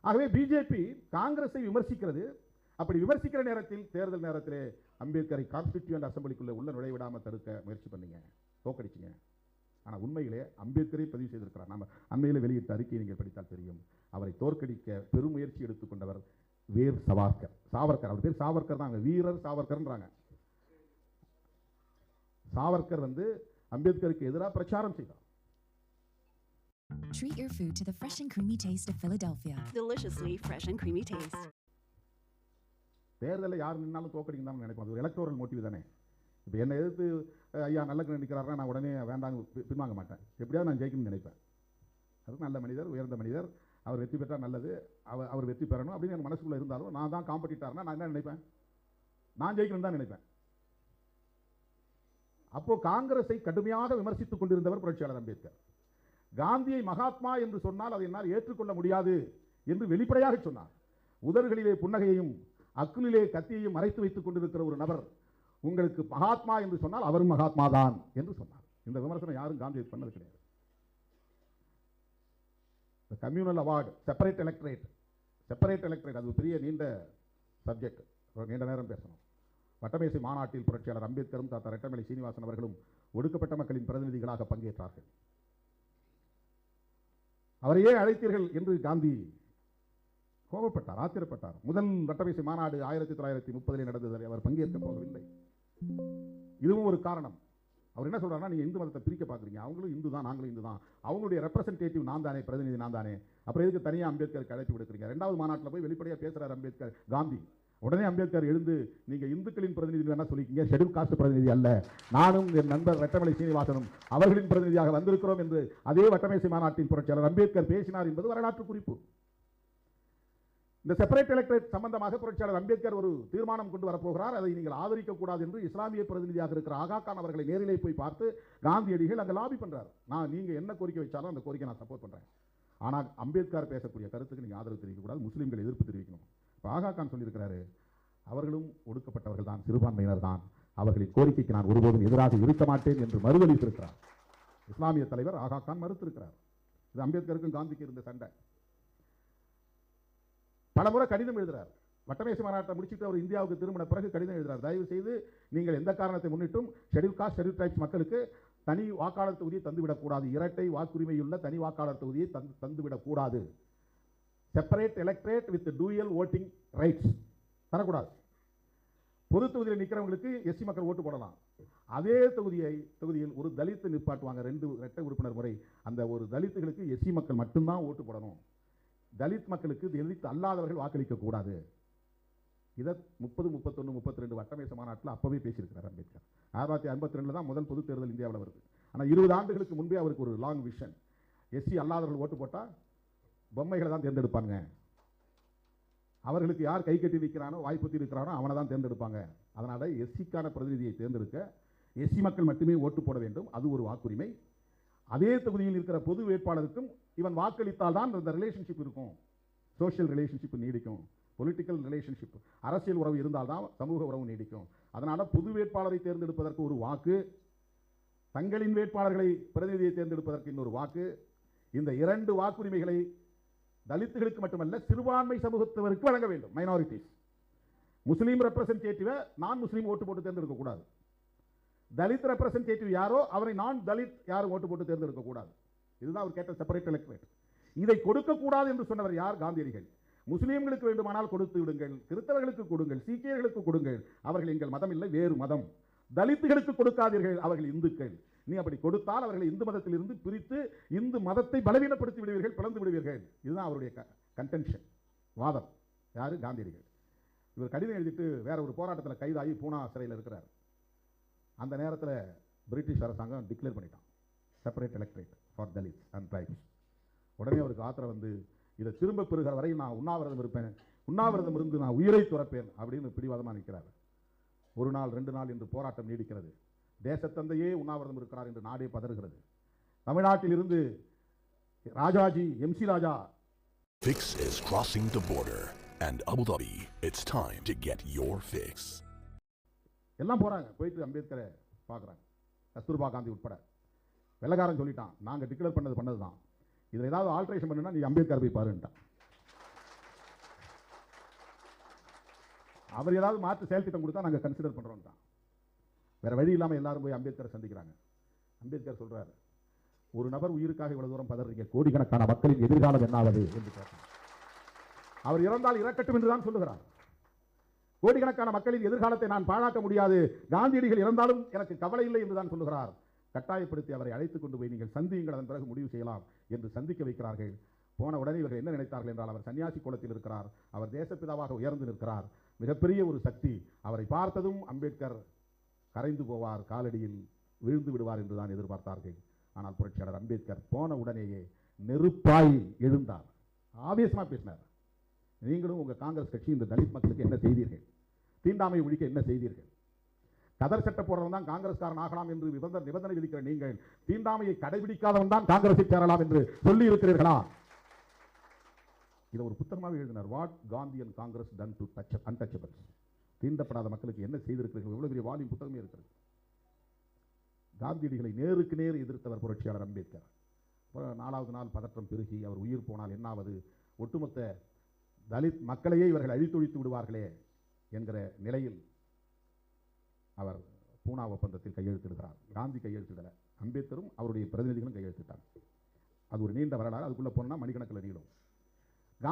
ஆகவே பிஜேபி காங்கிரஸை விமர்சிக்கிறது. அப்படி விமர்சிக்கிற நேரத்தில் தேர்தல் நேரத்திலே அம்பேத்கரை கான்ஸ்டிடியூண்ட் அசம்பிளிக்குள்ளே உள்ள நுழைவிடாம தடுக்க முயற்சி பண்ணீங்க. தோக்கடிச்சிங்க. ஆனால் உண்மையிலே அம்பேத்கரை பதிவு செய்திருக்கிறார். நம்ம அண்மையில் வெளியிட்ட அறிக்கையை நீங்கள் படித்தால் தெரியும். அவரை தோற்கடிக்க பெருமுயற்சி எடுத்துக்கொண்டவர் வீர் சவார்கர். சாவர்கர். அவர் பேர் சாவர்கர் தான் வீரர் சாவர்கர்ன்றாங்க. சாவர்கர் வந்து அம்பேத்கருக்கு எதிராக பிரச்சாரம் செய்தார். Treat your food to the fresh and creamy taste of Philadelphia. Deliciously fresh and creamy taste. தேர்தலில் யார் நின்னாலும் தோக்கடிங்க தான் நினைப்போம் அது ஒரு எலக்டோரல் மோட்டிவ் தானே. இப்போ என்னை எதிர்த்து ஐயா நல்ல நினைக்கிறாருன்னா நான் உடனே வேண்டாங்க பி- பின்வாங்க மாட்டேன். எப்படியாவது நான் ஜெயிக்கணும்னு நினைப்பேன். அது நல்ல மனிதர் உயர்ந்த மனிதர் அவர் வெற்றி பெற்றால் நல்லது அவர் அவர் வெற்றி பெறணும் அப்படின்னு என் மனசுக்குள்ளே இருந்தாலும் நான் தான் காம்படிட்டார்னா நான் என்ன நினைப்பேன்? நான் ஜெயிக்கணும் தான் நினைப்பேன். அப்போ காங்கிரஸை கடுமையாக விமர்சித்துக் கொண்டிருந்தவர் புரட்சியாளர் அம்பேத்கர். காந்தியை மகாத்மா என்று சொன்னால் அதை என்னால் ஏற்றுக்கொள்ள முடியாது என்று வெளிப்படையாக சொன்னார். உதடுகளிலே புன்னகையையும் அக்குலிலே கத்தியையும் மறைத்து வைத்துக் கொண்டிருக்கிற ஒரு நபர் உங்களுக்கு மகாத்மா என்று சொன்னால் அவரும் மகாத்மா தான் என்று சொன்னார். இந்த விமர்சனம் யாரும் காந்தி பண்ணது கிடையாது. Communal award separate electorate separate electorate அது பெரிய நீண்ட சப்ஜெக்ட் நீண்ட நேரம் பேசணும். வட்டமேசை மாநாட்டில் புரட்சியாளர் அம்பேத்கரும் தாத்தா ரெட்டமலை சீனிவாசன் அவர்களும் ஒடுக்கப்பட்ட மக்களின் பிரதிநிதிகளாக பங்கேற்றார்கள். அவரையே அழைத்தீர்கள் என்று காந்தி கோபப்பட்டார் ஆத்திரப்பட்டார். முதல் வட்டமேசை மாநாடு ஆயிரத்தி தொள்ளாயிரத்தி முப்பதிலே நடந்தது அவர் பங்கேற்க போகவில்லை. இதுவும் ஒரு காரணம். அவர் என்ன சொல்கிறாருன்னா நீங்க இந்து மதத்தை பிரிக்க பாக்குறீங்க அவங்களும் இந்து தான் நாங்களும் இந்து தான். அவங்களுடைய ரெப்ரசன்டேட்டிவ் நான் தானே பிரதிநிதி நான் தானே. அப்புறம் எதுக்கு தனியாக அம்பேத்கருக்கு அழைப்பு விடுக்கிறீங்க? ரெண்டாவது மாநாட்டில் போய் வெளிப்படையாக பேசுறாரு அம்பேத்கர் காந்தி. உடனே அம்பேத்கர் எழுந்து நீங்கள் இந்துக்களின் பிரதிநிதி வேணா சொல்லிக்கீங்க ஷெட்யூல் காஸ்ட் பிரதிநிதி அல்ல. நானும் என் நண்பர் வட்டமலை சீனிவாசனும் அவர்களின் பிரதிநிதியாக வந்திருக்கிறோம் என்று அதே வட்டமேசை மாநாட்டின் புரட்சியாளர் அம்பேத்கர் பேசினார் என்பது வரலாற்று குறிப்பு. இந்த செப்பரேட் எலக்ட்ரேட் சம்பந்தமாக புரட்சியாளர் அம்பேத்கர் ஒரு தீர்மானம் கொண்டு வரப்போகிறார். அதை நீங்கள் ஆதரிக்க கூடாது என்று இஸ்லாமிய பிரதிநிதியாக இருக்கிற ஆகா கான் அவர்களை நேரிலே போய் பார்த்து காந்தியடிகள் அங்கே லாபி பண்றார். நான் நீங்க என்ன கோரிக்கை வச்சாலும் அந்த கோரிக்கை நான் சப்போர்ட் பண்றேன். ஆனால் அம்பேத்கர் பேசக்கூடிய கருத்துக்கு நீங்கள் ஆதரவு தெரிவிக்கக்கூடாது. முஸ்லீம்கள் எதிர்ப்பு தெரிவிக்கணும். ஆகா கான் சொல்லியிருக்கிறாரு அவர்களும் ஒடுக்கப்பட்டவர்கள் தான் சிறுபான்மையினர் தான் அவர்களின் கோரிக்கைக்கு நான் ஒருபோதும் எதிராக இருக்க மாட்டேன் என்று மறுதளித்திருக்கிறார் இஸ்லாமிய தலைவர் ஆகா கான் மறுத்திருக்கிறார். இது அம்பேத்கருக்கும் காந்திக்கு இருந்த சண்டை. பலமுறை கடிதம் எழுதுறார். வட்டமேசு மாநாட்டை முடிச்சுட்டு அவர் இந்தியாவுக்கு திரும்பின பிறகு கடிதம் எழுதுறார். தயவு செய்து நீங்கள் எந்த காரணத்தை முன்னிட்டும் ஷெட்யூல் காஸ்ட் ஷெடியூல் டிரைப்ஸ் மக்களுக்கு தனி வாக்காளர் தொகுதியை தந்துவிடக்கூடாது. இரட்டை வாக்குரிமையுள்ள தனி வாக்காளர் தொகுதியை தந்து தந்துவிடக்கூடாது. Separate electorate with dual voting rights தரக்கூடாது. பொது தொகுதியில் நிற்கிறவங்களுக்கு எஸ்சி மக்கள் ஓட்டு போடலாம். அதே தொகுதியை தொகுதியில் ஒரு தலித்து நிற்பாட்டுவாங்க ரெண்டு இரட்டை உறுப்பினர் முறை. அந்த ஒரு தலித்துகளுக்கு எஸ்சி மக்கள் மட்டும்தான் ஓட்டு போடணும். தலித் மக்களுக்கு தலித் அல்லாதவர்கள் வாக்களிக்க கூடாது. இதை முப்பது முப்பத்தொன்று முப்பத்தி ரெண்டு வட்டமேச மாநாட்டில் அப்பவே பேசியிருக்கிறார் அம்பேத்கர். ஆயிரத்தி தொள்ளாயிரத்தி ஐம்பத்தி ரெண்டில் தான் முதல் பொது தேர்தல் இந்தியாவில் வருது. ஆனால் இருபது ஆண்டுகளுக்கு முன்பே அவருக்கு ஒரு லாங் விஷன் எஸ்சி அல்லாதவர்கள் ஓட்டு போட்டால் பொம்மைகளை தான் தேர்ந்தெடுப்பாங்க. அவர்களுக்கு யார் கை கட்டி நிற்கிறானோ வாய்ப்புத்தி இருக்கிறானோ அவனை தான் தேர்ந்தெடுப்பாங்க. அதனால் எஸ்சிக்கான பிரதிநிதியை தேர்ந்தெடுக்க எஸ்சி மக்கள் மட்டுமே ஓட்டு போட வேண்டும். அது ஒரு வாக்குரிமை. அதே தொகுதியில் இருக்கிற பொது வேட்பாளருக்கும் இவன் வாக்களித்தால் தான் இந்த ரிலேஷன்ஷிப் இருக்கும். சோஷியல் ரிலேஷன்ஷிப் நீடிக்கும். பொலிட்டிக்கல் ரிலேஷன்ஷிப் அரசியல் உறவு இருந்தால் தான் சமூக உறவு நீடிக்கும். அதனால் பொது வேட்பாளரை தேர்ந்தெடுப்பதற்கு ஒரு வாக்கு தங்களின் வேட்பாளர்களை பிரதிநிதியை தேர்ந்தெடுப்பதற்கு இன்னொரு வாக்கு. இந்த இரண்டு வாக்குரிமைகளை தலித்துகளுக்கு மட்டுமல்ல சிறுபான்மை சமூகத்தவருக்கு வழங்க வேண்டும் மைனாரிட்டிஸ் முஸ்லீம் ரெப்ரசன்டேட்டிவை நான் முஸ்லீம் ஓட்டு போட்டு தேர்ந்தெடுக்க கூடாது. தலித் ரெப்ரசன்டேட்டிவ் யாரோ அவரை நான் தலித் யாரும் ஓட்டு போட்டு தேர்ந்தெடுக்க கூடாது. இதுதான் அவர் கேட்ட செப்பரேட் எலக்ட்ரேட் இதை கொடுக்கக்கூடாது என்று சொன்னவர் யார்? காந்தியடிகள். முஸ்லீம்களுக்கு வேண்டுமானால் கொடுத்து விடுங்கள் கிறிஸ்தவர்களுக்கு கொடுங்கள் சீக்கியர்களுக்கு கொடுங்கள். அவர்கள் எங்கள் மதம் இல்லை வேறு மதம். தலித்துகளுக்கு கொடுக்காதீர்கள் அவர்கள் இந்துக்கள். நீ அப்படி கொடுத்தால் அவர்களை இந்து மதத்திலிருந்து பிரித்து இந்து மதத்தை பலவீனப்படுத்தி விடுவீர்கள் பிளந்து விடுவீர்கள். இதுதான் அவருடைய கன்டென்ஷன் வாதம். யாரு? காந்தியடிகள். இவர் கடிதம் எழுதிட்டு வேற ஒரு போராட்டத்தில் கைதாகி பூனா சிறையில் இருக்கிறார். அந்த நேரத்தில் பிரிட்டிஷ் அரசாங்கம் டிக்ளேர் பண்ணிட்டான். Separate electorate for Dalit and tribes உடனே அவருக்கு ஆத்திரம் வந்து இதை திரும்ப பெறுகிற வரை நான் உண்ணாவிரதம் இருப்பேன். உண்ணாவிரதம் இருந்து நான் உயிரை துறப்பேன். அப்படின்னு பிடிவாதமாக நிற்கிறார் ஒரு நாள் ரெண்டு நாள் என்று போராட்டம் நீடிக்கிறது. தேசத்தந்தையே உண்ணாவிரதம் இருக்கிறார் என்று நாடே பதறுகிறது. தமிழ்நாட்டில் இருந்து Rajaji MC Raja. Fix is crossing the border and Abu Dhabi. It's time to get your fix. எல்லாம் போகிறாங்க போயிட்டு அம்பேத்கரை பார்க்குறாங்க. கஸ்தூர்பா காந்தி உட்பட. வெள்ளக்காரன் சொல்லிட்டான் நாங்கள் டிக்ளேர் பண்ணது பண்ணது தான் இதில் ஏதாவது ஆல்ட்ரேஷன் பண்ணுன்னா நீ அம்பேத்கர் போய் பாருன்ட்டான். அவர் ஏதாவது மாற்று செயல்திட்டம் கொடுத்தா நாங்கள் கன்சிடர் பண்ணுறோன்ட்டான் வேறு வழி இல்லாமல் எல்லாரும் போய் அம்பேத்கரை சந்திக்கிறாங்க. அம்பேத்கர் சொல்கிறார் ஒரு நபர் உயிருக்காக இவ்வளவு தூரம் பதறீங்க. கோடிக்கணக்கான மக்களின் எதிர்காலம் என்னாவது? என்று கேட்டார். அவர் இறந்தால் இறக்கட்டும் என்றுதான் சொல்லுகிறார். கோடிக்கணக்கான மக்களின் எதிர்காலத்தை நான் பாழாக்க முடியாது. காந்தியடிகள் இறந்தாலும் எனக்கு கவலை இல்லை என்று தான் சொல்லுகிறார். கட்டாயப்படுத்தி அவரை அழைத்துக் கொண்டு போய் நீங்கள் சந்தியுங்கள் அதன் பிறகு முடிவு செய்யலாம் என்று சந்திக்க வைக்கிறார்கள். போன உடனே இவர்கள் என்ன நினைத்தார்கள் என்றால் அவர் சன்னியாசி கோலத்தில் இருக்கிறார். அவர் தேசப்பிதாவாக உயர்ந்து நிற்கிறார். மிகப்பெரிய ஒரு சக்தி. அவரை பார்த்ததும் அம்பேத்கர் கரைந்து போவார் காலடியில் விழுந்து விடுவார் என்று தான் எதிர்பார்த்தார்கள். ஆனால் புரட்சியாளர் அம்பேத்கர் போன உடனேயே நெருப்பாய் எழுந்தார். ஆவேசமாக பேசினார். நீங்களும் உங்கள் காங்கிரஸ் கட்சி இந்த தலித் மக்களுக்கு என்ன செய்தீர்கள்? தீண்டாமை ஒழிக்க என்ன செய்தீர்கள்? கதர் சட்ட போடுறவன் தான் காங்கிரஸ்காரன் ஆகலாம் என்று நிபந்தனை நிபந்தனை விதிக்கிற நீங்கள் தீண்டாமையை கடைபிடிக்காதவன் தான் காங்கிரஸை சேரலாம் என்று சொல்லி இருக்கிறீர்களா? இதை ஒரு புத்தகமாக எழுதினார். What Gandhi and Congress done to touch untouchables தீண்டப்படாத மக்களுக்கு என்ன செய்திருக்கிறீர்கள்? எவ்வளோ பெரிய வால்யூம் புத்தகமே இருக்கிறது. காந்தியடிகளை நேருக்கு நேர் எதிர்த்தவர் புரட்சியாளர் அம்பேத்கர். அப்புறம் நாலாவது நாள் பதற்றம் பெருகி அவர் உயிர் போனால் என்னாவது? ஒட்டுமொத்த தலித் மக்களையே இவர்கள் அழித்தொழித்து விடுவார்களே என்கிற நிலையில் அவர் பூனா ஒப்பந்தத்தில் கையெழுத்திடுகிறார். காந்தி கையெழுத்திடலை. அம்பேத்கரும் அவருடைய பிரதிநிதிகளும் கையெழுத்திட்டாங்க. அது ஒரு நீண்ட வரலாறு. அதுக்குள்ளே போனால் மணிக்கணக்கில் நீளும்.